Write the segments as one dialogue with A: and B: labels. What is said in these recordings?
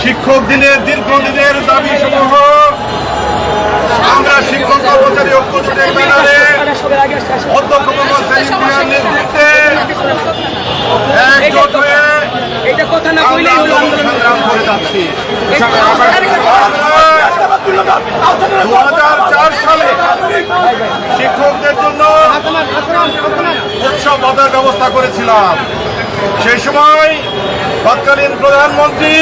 A: শিক্ষক দিনের দীর্ঘদিনের দাবি সমূহ কর্মচারী ঐক্য জোটের ব্যানারে অধ্যক্ষ মোহাম্মদ সেলিম মিয়ার নেতৃত্বে একজোট হয়ে
B: এটা কথা না কইলেই হলো
A: আমরা
B: আন্দোলন
A: সংগ্রাম করে যাচ্ছি। দু হাজার সালে শিক্ষকদের জন্য উৎসব ভাতার ব্যবস্থা করেছিলাম। সেই সময় তৎকালীন প্রধানমন্ত্রী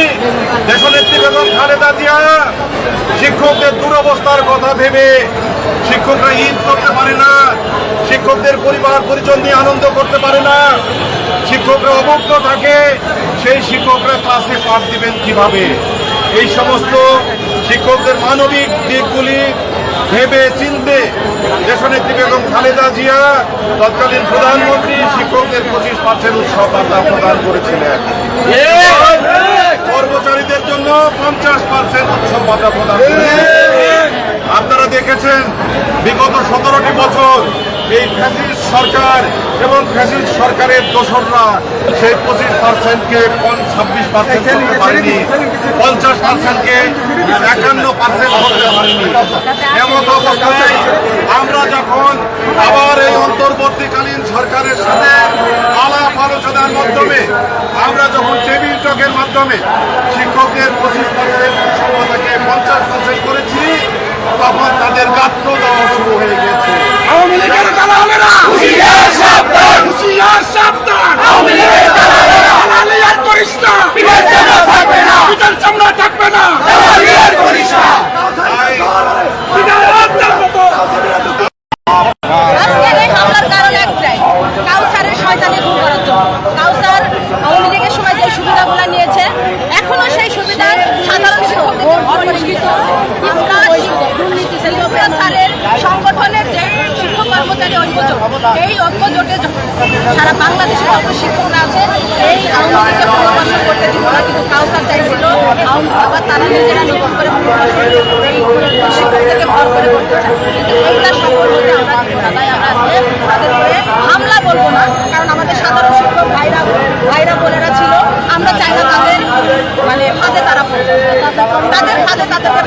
A: দেশনেত্রী বেগম খালেদা জিয়া শিক্ষকদের দুরবস্থার কথা ভেবে শিক্ষকরা ঈদ করতে পারে না, শিক্ষকদের পরিবার পরিজন নিয়ে আনন্দ করতে পারে না, শিক্ষকরা অবক্ত থাকে, সেই শিক্ষকরা ক্লাসে পাঠ দিবেন কীভাবে? এই সমস্ত শিক্ষকদের মানবিক দিকগুলি ভেবে চিনতে দেশনেত্রী বেগম খালেদা জিয়া তৎকালীন প্রধানমন্ত্রী শিক্ষকদের পঁচিশ পার্সেন্ট উৎসব প্রদান করেছিলেন। কর্মচারীদের জন্য পঞ্চাশ পার্সেন্ট উৎসব প্রদান আপনারা দেখেছেন বিগত সতেরোটি বছর এই ফ্যাসিস্ট সরকার এবং ফ্যাসিস্ট সরকারের দোসররা সেই পঁচিশ পার্সেন্টকে ছাব্বিশ পার্সেন্ট করতে পারেনি। পঞ্চাশ পার্সেন্টকে একান্ন পার্সেন্ট করতে পারেনি। এমন অবস্থায় আমরা যখন আবার এই অন্তর্বর্তীকালীন সরকারের সাথে আলাপ আলোচনার মাধ্যমে আমরা যখন টেবিল টকের মাধ্যমে শিক্ষকদের পঁচিশ পার্সেন্ট পঞ্চাশ পার্সেন্ট করেছি তখন তাদের গাত্র দেওয়া শুরু হয়ে গেছে।
C: আওয়ামী লীগের দালালেরা! হুঁশিয়ার সাবধান! হুঁশিয়ার সাবধান! আওয়ামী লীগের দালালেরা! দালালি আর করিস না! পিঠের চামড়া থাকবে না! পিঠের চামড়া থাকবে না! দালালি আর করিস না!
D: সুবিধাগুলো নিয়েছে এখনও সেই সুবিধা সাধারণ শিক্ষকদের অপরিষ্কৃত কর্মচারী ঐক্যজোট এই ঐক্যজোটে সারা বাংলাদেশে যত শিক্ষকরা আছে, এই আওয়ামী লীগকে করতে দিব না কিন্তু কাউসার চাইছিল। আবার তারা নিজেরা নতুন করে পুনর্বাসন এই ভর করে করতে চায়। কিন্তু এইটা সফল হতে আমরা আমরা আজকে তাদের হামলা বলব না, কারণ আমাদের সাধারণ শিক্ষক ভাইরা ভাইরা বোনেরা ছিল। আমরা চাই না তাদের মানে ফাঁদে তারা তাদের ফাঁদে তাদেরকে